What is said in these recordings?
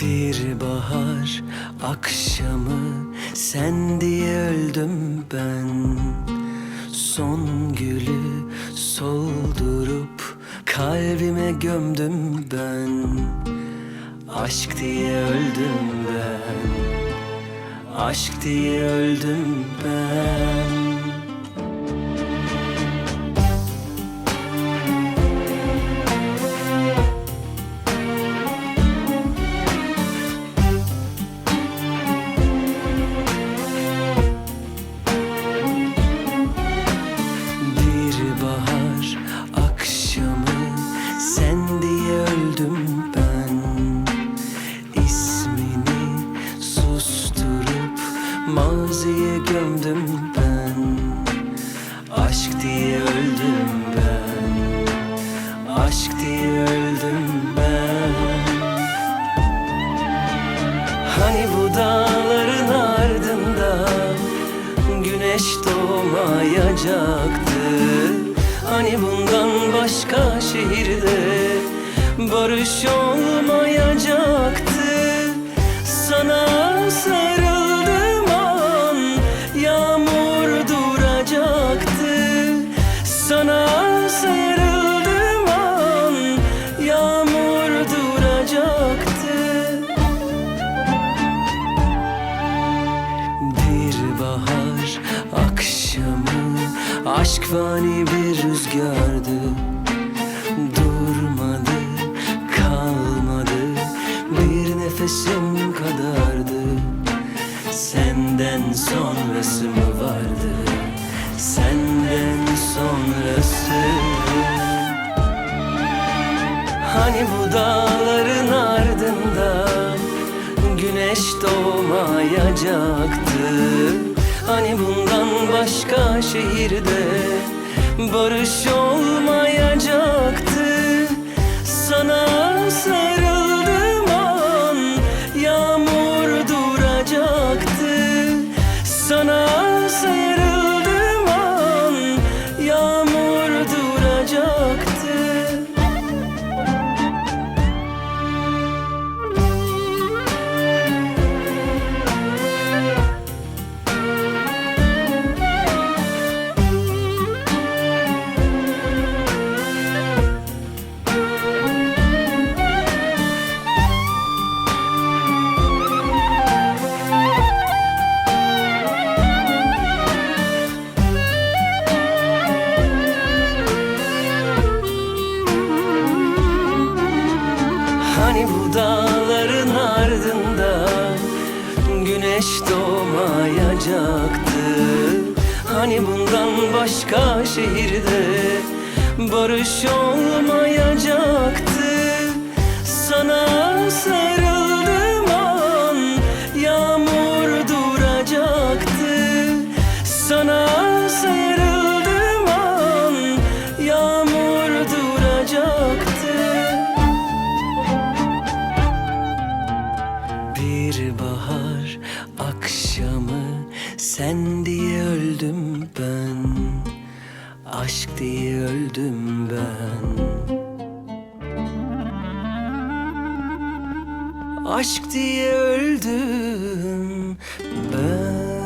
Bir bahar akşamı sen diye öldüm ben. Son gülü soldurup kalbime gömdüm ben. Aşk diye öldüm ben. Aşk diye öldüm ben maziye gömdüm ben. Aşk diye öldüm ben. Aşk diye öldüm ben. Hani bu dağların ardında Güneş doğmayacaktı? Hani bundan başka şehirde Barış olmayacaktı fani bir rüzgardı. Durmadı, kalmadı. Bir nefesim kadardı. Senden sonrası mı vardı? Senden sonrası. Hani bu dağların ardında Güneş doğmayacaktı Hani bundan başka şehirde Barış olmayacaktı. Sana sarıldığım dağların ardında Güneş doğmayacaktı. Hani bundan başka şehirde Barış olmayacaktı. Sana sarıldığım Bir bahar akşamı sen diye öldüm ben Aşk diye öldüm ben. Aşk diye öldüm ben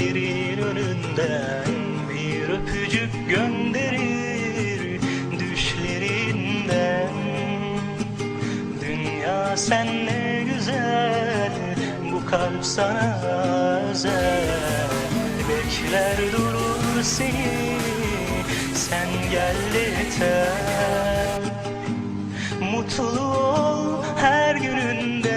Gözlerin önünden bir öpücük gönderir düşlerinden. Dünya sen ne güzel bu kalp sana özel. Bekler durur seni sen gel yeter. Mutlu ol her gününde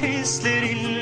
senin